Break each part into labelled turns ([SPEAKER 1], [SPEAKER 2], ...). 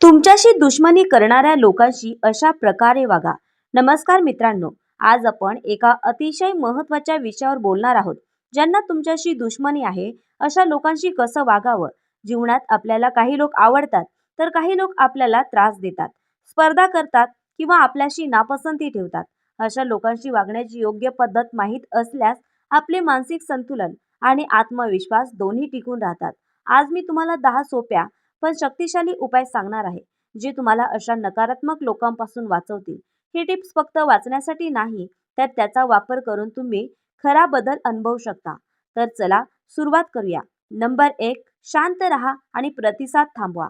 [SPEAKER 1] तुमच्याशी दुश्मनी करणाऱ्या लोकांशी अशा प्रकारे वागा. नमस्कार मित्रांनो आज आपण एका अतिशय महत्त्वाच्या विषयावर बोलणार आहोत ज्यांना तुमच्याशी दुश्मनी आहे अशा लोकांशी कसं वागावं? जीवनात आपल्याला काही लोक आवडतात तर काही लोक आपल्याला त्रास देतात स्पर्धा करतात किंवा आपल्याशी नापसंती ठेवतात. अशा लोकांशी वागण्याची योग्य पद्धत माहीत असल्यास आपले मानसिक संतुलन आणि आत्मविश्वास दोन्ही टिकून राहतात. आज मी तुम्हाला दहा सोप्या पण शक्तिशाली उपाय सांगणार आहे जे तुम्हाला अशा नकारात्मक लोकांपासून वाचवतील. ही टिप्स फक्त वाचण्यासाठी नाही तर त्याचा वापर करून तुम्ही खरा बदल अनुभवू शकता. तर चला सुरुवात करूया. नंबर एक शांत राहा आणि प्रतिसाद थांबवा.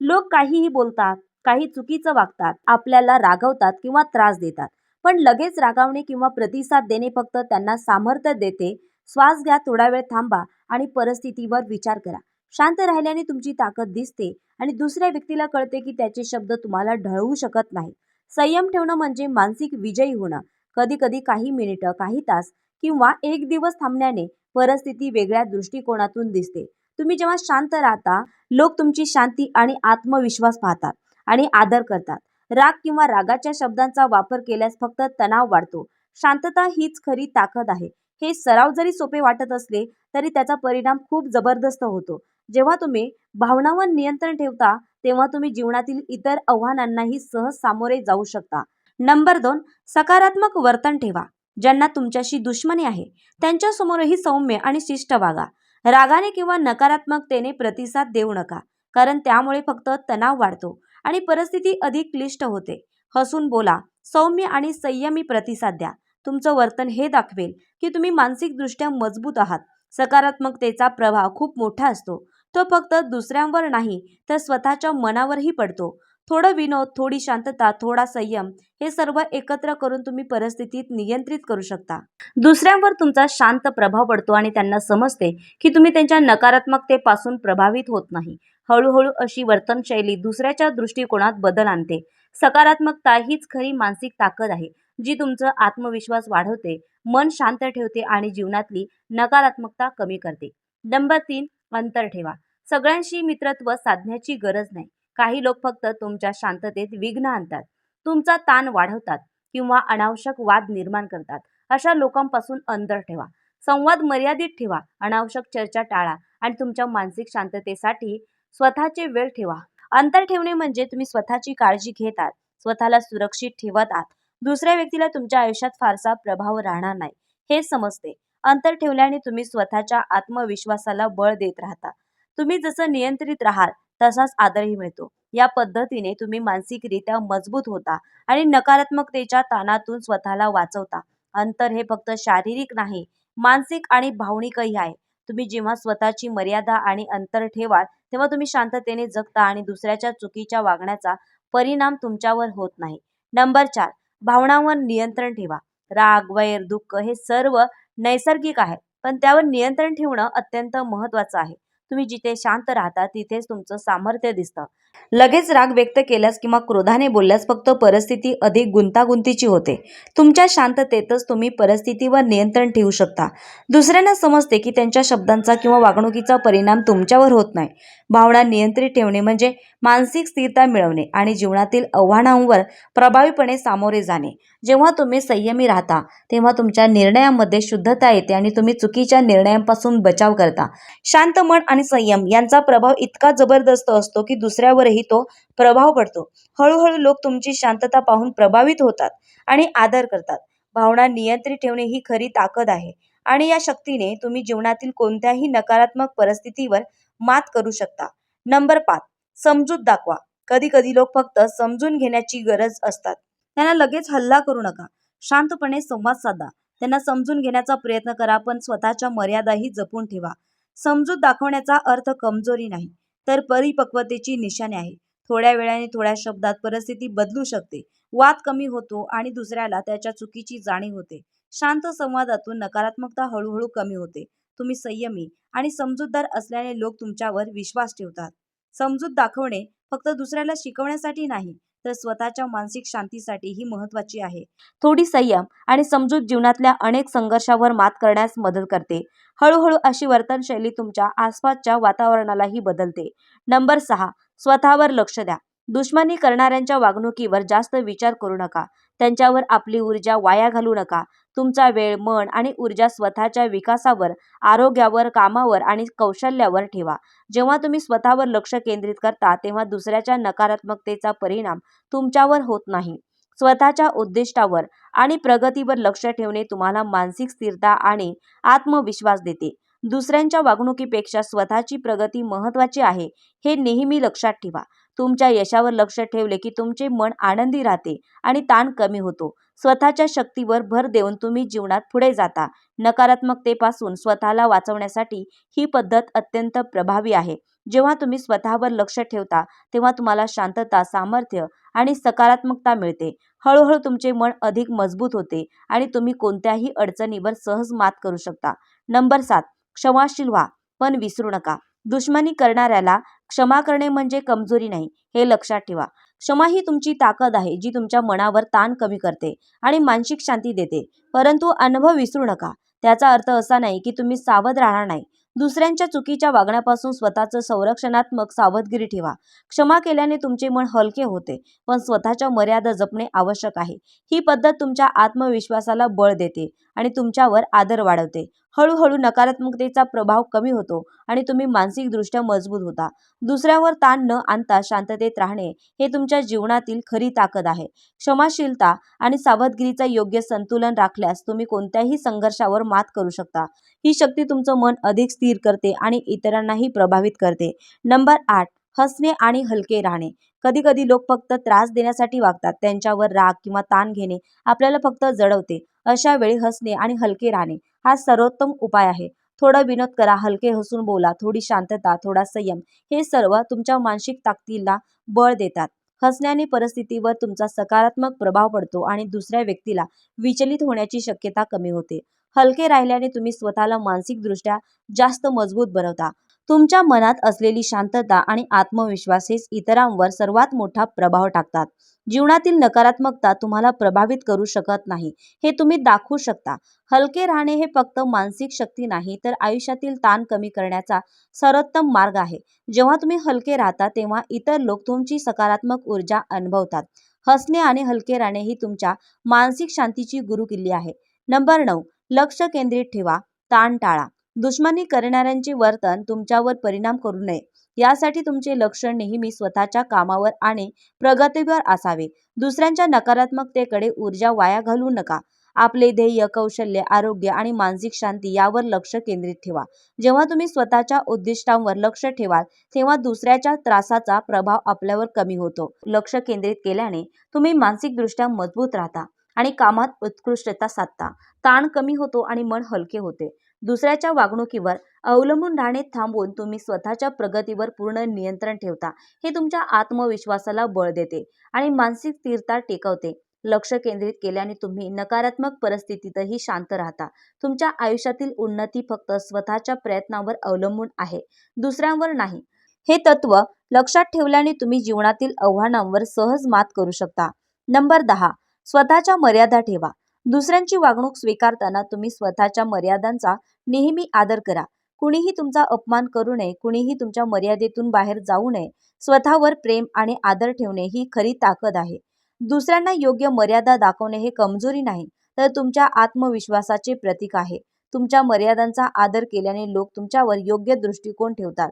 [SPEAKER 1] लोक काहीही बोलतात काही चुकीचं वागतात आपल्याला रागवतात किंवा त्रास देतात पण लगेच रागावणे किंवा प्रतिसाद देणे फक्त त्यांना सामर्थ्य देते. श्वास घ्या थोडा वेळ थांबा आणि परिस्थितीवर विचार करा. शांत राहिल्याने तुमची ताकद दिसते आणि दुसऱ्या व्यक्तीला कळते की त्याचे शब्द तुम्हाला ढळवू शकत नाही संयम ठेवणं म्हणजे मानसिक विजयी होणं. कधी कधी काही मिनिटं काही तास किंवा एक दिवस थांबण्याने परिस्थिती वेगळ्या दृष्टिकोनातून दिसते. तुम्ही जेव्हा शांत राहता लोक तुमची शांती आणि आत्मविश्वास पाहतात आणि आदर करतात. राग किंवा रागाच्या शब्दांचा वापर केल्यास फक्त तणाव वाढतो. शांतता हीच खरी ताकद आहे. हे सराव जरी सोपे वाटत असले तरी त्याचा परिणाम खूप जबरदस्त होतो. जेव्हा तुम्ही भावनांवर नियंत्रण ठेवता तेव्हा तुम्ही जीवनातील इतर आव्हानांनाही सहज सामोरे जाऊ शकता. नंबर दोन सकारात्मक वर्तन ठेवा. ज्यांना तुमच्याशी दुश्मनी आहे त्यांच्यासमोरही सौम्य आणि शिष्ट वागा. रागाने किंवा नकारात्मकतेने प्रतिसाद देऊ नका कारण त्यामुळे फक्त तणाव वाढतो आणि परिस्थिती अधिक क्लिष्ट होते. हसून बोला सौम्य आणि संयमी प्रतिसाद द्या. तुमचं वर्तन हे दाखवेल की तुम्ही मानसिकदृष्ट्या मजबूत आहात. सकारात्मकतेचा प्रभाव खूप मोठा असतो. तो फक्त दुसऱ्यांवर नाही तर स्वतःच्या मनावरही पडतो. थोडं विनोद थोडी शांतता थोडा संयम हे सर्व एकत्र करून तुम्ही परिस्थितीत नियंत्रित करू शकता. दुसऱ्यांवर तुमचा शांत प्रभाव पडतो आणि त्यांना समजते की तुम्ही त्यांच्या नकारात्मकतेपासून प्रभावित होत नाही. हळूहळू अशी वर्तनशैली दुसऱ्याच्या दृष्टिकोनात बदल आणते. सकारात्मकता हीच खरी मानसिक ताकद आहे. जी तुमचं आत्मविश्वास वाढवते मन शांत ठेवते आणि जीवनातली नकारात्मकता कमी करते. नंबर तीन अंतर ठेवा. सगळ्यांशी मित्रत्व साधण्याची गरज नाही. काही लोक फक्त तुमच्या शांततेत विघ्न आणतात. तुमचा ताण वाढवतात किंवा अनावश्यक वाद निर्माण करतात. अशा लोकांपासून अंतर ठेवा. संवाद मर्यादित ठेवा. अनावश्यक चर्चा टाळा आणि तुमच्या मानसिक शांततेसाठी स्वतःचे वेळ ठेवा. अंतर ठेवणे म्हणजे तुम्ही स्वतःची काळजी घेत आहात. स्वतःला सुरक्षित ठेवत आहात. दुसऱ्या व्यक्तीला तुमच्या आयुष्यात फारसा प्रभाव राहणार नाही. हे समजते. अंतर ठेवल्याने तुम्ही स्वतःच्या आत्मविश्वासाला बळ देत राहता. तुम्ही जसं नियंत्रित राहाल तसाच आदरही मिळतो. या पद्धतीने तुम्ही मानसिकरित्या मजबूत होता आणि नकारात्मकतेच्या ताणातून स्वतःला वाचवता. अंतर हे फक्त शारीरिक नाही मानसिक आणि भावनिकही आहे. तुम्ही जेव्हा स्वतःची मर्यादा आणि अंतर ठेवाल तेव्हा तुम्ही शांततेने जगता आणि दुसऱ्याच्या चुकीच्या वागण्याचा परिणाम तुमच्यावर होत नाही. नंबर चार. भावनांवर नियंत्रण ठेवा. राग वैर दुःख हे सर्व नैसर्गिक आहे पण त्यावर नियंत्रण ठेवणं अत्यंत महत्त्वाचं आहे. तुम्ही जिथे शांत राहता तिथेच तुमचं सामर्थ्य दिसतं. लगेच राग व्यक्त केल्यास किंवा क्रोधाने बोलल्यास फक्त परिस्थिती अधिक गुंतागुंतीची होते. तुमच्या शांततेतच तुम्ही परिस्थितीवर नियंत्रण ठेवू शकता. दुसऱ्यांना समजते की त्यांच्या शब्दांचा किंवा वागणुकीचा परिणाम तुमच्यावर होत नाही. भावना नियंत्रित ठेवणे म्हणजे मानसिक स्थिरता मिळवणे आणि जीवनातील आव्हानांवर प्रभावीपणे सामोरे जाणे. जेव्हा तुम्ही संयमी राहता तेव्हा तुमच्या निर्णयामध्ये शुद्धता येते आणि तुम्ही चुकीच्या निर्णयांपासून बचाव करता. शांत मन आणि संयम यांचा प्रभाव इतका जबरदस्त असतो की दुसऱ्यावरही तो प्रभाव पडतो. हळूहळू लोक तुमची शांतता पाहून प्रभावित होतात आणि आदर करतात. भावना नियंत्रित ठेवणे ही खरी ताकद आहे आणि या शक्तीने तुम्ही जीवनातील कोणत्याही नकारात्मक परिस्थितीवर मात करू शकता. नंबर पाच समजूत दाखवा. कधी कधी लोक फक्त समजून घेण्याची गरज असतात. त्यांना लगेच हल्ला करू नका. शांतपणे संवाद साधा. त्यांना समजून घेण्याचा प्रयत्न करा पण स्वतःच्या मर्यादाही जपून ठेवा. समजूत दाखवण्याचा अर्थ कमजोरी नाही तर परिपक्वतेची निशाणी आहे. थोड्या वेळाने थोड्या शब्दात परिस्थिती बदलू शकते. वाद कमी होतो आणि दुसऱ्याला त्याच्या चुकीची जाणीव होते. शांत संवादातून नकारात्मकता हळूहळू कमी होते. तुम्ही संयमी आणि समजूतदार असल्याने लोक तुमच्यावर विश्वास ठेवतात. समजूत दाखवणे फक्त दुसऱ्याला शिकवण्यासाठी नाही तर स्वतःच्या मानसिक शांतीसाठीही महत्त्वाची आहे. थोडी संयम आणि समजूत जीवनातल्या अनेक संघर्षावर मात करण्यास मदत करते. हळूहळू अशी वर्तनशैली तुमच्या आसपासच्या वातावरणालाही बदलते. नंबर सहा स्वतःवर लक्ष द्या. दुश्मनी करणाऱ्यांच्या वागणुकीवर जास्त विचार करू नका. त्यांच्यावर आपली ऊर्जा वाया घालू नका. तुमचा वेळ मन आणि ऊर्जा स्वतःच्या विकासावर आरोग्यावर कामावर आणि कौशल्यावर ठेवा. जेव्हा तुम्ही स्वतःवर लक्ष केंद्रित करता तेव्हा दुसऱ्याच्या नकारात्मकतेचा परिणाम तुमच्यावर होत नाही. स्वतःच्या उद्दिष्टावर आणि प्रगतीवर लक्ष ठेवणे तुम्हाला मानसिक स्थिरता आणि आत्मविश्वास देते. दुसऱ्यांच्या वागणुकीपेक्षा स्वतःची प्रगती महत्त्वाची आहे हे नेहमी लक्षात ठेवा. तुमच्या यशावर लक्ष ठेवले की तुमचे मन आनंदी राहते आणि ताण कमी होतो. स्वतःच्या शक्तीवर भर देऊन तुम्ही जीवनात पुढे जाता. नकारात्मकतेपासून स्वतःला वाचवण्यासाठी ही पद्धत अत्यंत प्रभावी आहे. जेव्हा तुम्ही स्वतःवर लक्ष ठेवता तेव्हा तुम्हाला शांतता सामर्थ्य आणि सकारात्मकता मिळते. हळूहळू तुमचे मन अधिक मजबूत होते आणि तुम्ही कोणत्याही अडचणीवर सहज मात करू शकता. नंबर सात क्षमाशील व्हा पण विसरू नका. दुश्मनी करणाऱ्याला क्षमा करणे म्हणजे कमजोरी नाही हे लक्षात ठेवा. क्षमा ही तुमची ताकद आहे जी तुमच्या मनावर ताण कमी करते आणि मानसिक शांती देते. परंतु अनुभव विसरू नका. त्याचा अर्थ असा नाही की तुम्ही सावध राहणार नाही. दुसऱ्यांच्या चुकीच्या वागण्यापासून स्वतःचं संरक्षणात्मक सावधगिरी ठेवा. क्षमा केल्याने तुमचे मन हलके होते पण स्वतःच्या मर्यादा जपणे आवश्यक आहे. ही पद्धत तुमच्या आत्मविश्वासाला बळ देते आणि तुमच्यावर आदर वाढवते. हळूहळू नकारात्मकतेचा प्रभाव कमी होतो आणि तुम्ही मानसिकदृष्ट्या मजबूत होता. दुसऱ्यावर ताण न आणता शांततेत राहणे हे तुमच्या जीवनातील खरी ताकद आहे. क्षमाशीलता आणि सावधगिरीचा योग्य संतुलन राखल्यास तुम्ही कोणत्याही संघर्षावर मात करू शकता. ही शक्ती तुमचं मन अधिक स्थिर करते आणि इतरांनाही प्रभावित करते. नंबर आठ हसणे आणि हलके राहणे. कधी कधी लोक फक्त त्रास देण्यासाठी वागतात. त्यांच्यावर राग किंवा ताण घेणे आपल्याला फक्त जडवते. अशा वेळी हसणे आणि हलके राहणे हा सर्वोत्तम उपाय आहे. थोडा विनोद करा हलके हसून बोला थोडी शांतता थोडा संयम हे सर्व तुमच्या मानसिक ताकदीला बळ देतात. हसण्याने परिस्थितीवर तुमचा सकारात्मक प्रभाव पडतो आणि दुसऱ्या व्यक्तीला विचलित होण्याची शक्यता कमी होते. हलके राहिल्याने तुम्ही स्वतःला मानसिकदृष्ट्या जास्त मजबूत बनवता. तुमच्या मनात असलेली शांतता आणि आत्मविश्वास हेच इतरांवर सर्वात मोठा प्रभाव टाकतात. जीवनातील नकारात्मकता तुम्हाला प्रभावित करू शकत नाही हे तुम्ही दाखवू शकता. हलके राहणे हे फक्त मानसिक शक्ती नाही तर आयुष्यातील ताण कमी करण्याचा सर्वोत्तम मार्ग आहे. जेव्हा तुम्ही हलके राहता तेव्हा इतर लोक तुमची सकारात्मक ऊर्जा अनुभवतात. हसणे आणि हलके राहणे ही तुमच्या मानसिक शांतीची गुरुकिल्ली आहे. नंबर नऊ लक्ष केंद्रित ठेवा. ताण टाळा दुश्मनी करणाऱ्यांचे वर्तन तुमच्यावर परिणाम करू नये. यासाठी तुमचे लक्ष नेहमी स्वतःच्या कामावर आणि प्रगतीवर असावे. दुसऱ्यांच्या नकारात्मकतेकडे ऊर्जा वाया घालू नका. आपले ध्येय कौशल्य आरोग्य आणि मानसिक शांती यावर लक्ष केंद्रित ठेवा. जेव्हा तुम्ही स्वतःच्या उद्दिष्टांवर लक्ष ठेवाल तेव्हा दुसऱ्याच्या त्रासाचा प्रभाव आपल्यावर कमी होतो. लक्ष केंद्रित केल्याने तुम्ही मानसिकदृष्ट्या मजबूत राहता आणि कामात उत्कृष्टता साधता. ताण कमी होतो आणि मन हलके होते. दुसऱ्याच्या वागणुकीवर अवलंबून राहणे थांबवून तुम्ही स्वतःच्या प्रगतीवर पूर्ण नियंत्रण ठेवता. हे तुमच्या आत्मविश्वासाला बळ देते आणि मानसिक स्थिरता टिकवते. लक्ष केंद्रित केल्याने तुम्ही नकारात्मक परिस्थितीतही शांत राहता. तुमच्या आयुष्यातील उन्नती फक्त स्वतःच्या प्रयत्नावर अवलंबून आहे दुसऱ्यांवर नाही. हे तत्व लक्षात ठेवल्याने तुम्ही जीवनातील आव्हानांवर सहज मात करू शकता. नंबर दहा स्वतःच्या मर्यादा ठेवा. दुसऱ्यांची वागणूक स्वीकारताना तुम्ही स्वतःच्या मर्यादांचा नेहमी आदर करा. कुणीही तुमचा अपमान करू नये कुणीही तुमच्या मर्यादेतून बाहेर जाऊ नये. स्वतःवर प्रेम आणि आदर ठेवणे ही खरी ताकद आहे. दुसऱ्यांना योग्य मर्यादा दाखवणे हे कमजोरी नाही तर तुमच्या आत्मविश्वासाचे प्रतीक आहे. तुमच्या मर्यादांचा आदर केल्याने लोक तुमच्यावर योग्य दृष्टिकोन ठेवतात.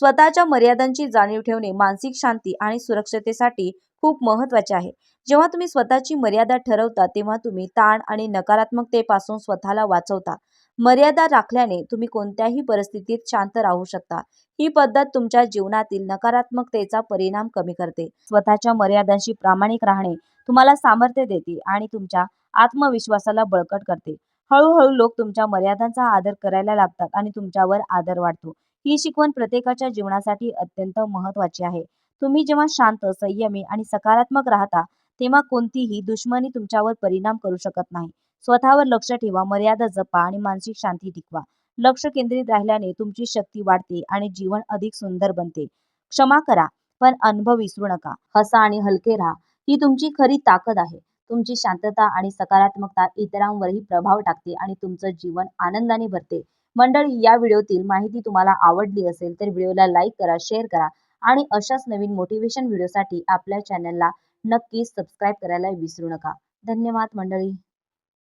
[SPEAKER 1] स्वतःच्या मर्यादांची जाणीव ठेवणे मानसिक शांती आणि सुरक्षतेसाठी खूप महत्त्वाचे आहे. जेव्हा तुम्ही स्वतःची मर्यादा ठरवता तेव्हा तुम्ही ताण आणि नकारात्मकतेपासून स्वतःला वाचवता. मर्यादा राखल्याने तुम्ही कोणत्याही परिस्थितीत शांत राहू शकता. ही पद्धत तुमच्या जीवनातील नकारात्मकतेचा परिणाम कमी करते. स्वतःच्या मर्यादांशी प्रामाणिक राहणे तुम्हाला सामर्थ्य देते आणि तुमच्या आत्मविश्वासाला बळकट करते. हळूहळू लोक तुमच्या मर्यादांचा आदर करायला लागतात आणि तुमच्यावर आदर वाढतो. ही शिकवण प्रत्येकाच्या जीवनासाठी अत्यंत महत्त्वाची आहे. तुम्ही जेव्हा शांत संयमी आणि सकारात्मक राहता तेव्हा कोणतीही दुश्मनी तुमच्यावर परिणाम करू शकत नाही. स्वतःवर लक्ष ठेवा मर्यादा जपा आणि मानसिक शांती टिकवा. लक्ष केंद्रित राहिल्याने तुमची शक्ती वाढते आणि जीवन अधिक सुंदर बनते. क्षमा करा पण अनुभव विसरू नका. हसा आणि हलके राहा. ही तुमची खरी ताकद आहे. तुमची शांतता आणि सकारात्मकता इतरांवरही प्रभाव टाकते आणि तुमचं जीवन आनंदाने भरते. मंडळी या व्हिडिओतील माहिती तुम्हाला आवडली असेल तर व्हिडिओला लाईक करा शेअर करा आणि अशाच नवीन मोटिवेशन व्हिडिओसाठी आपल्या चॅनलला नक्कीच सबस्क्राईब करायला विसरू नका. धन्यवाद मंडळी.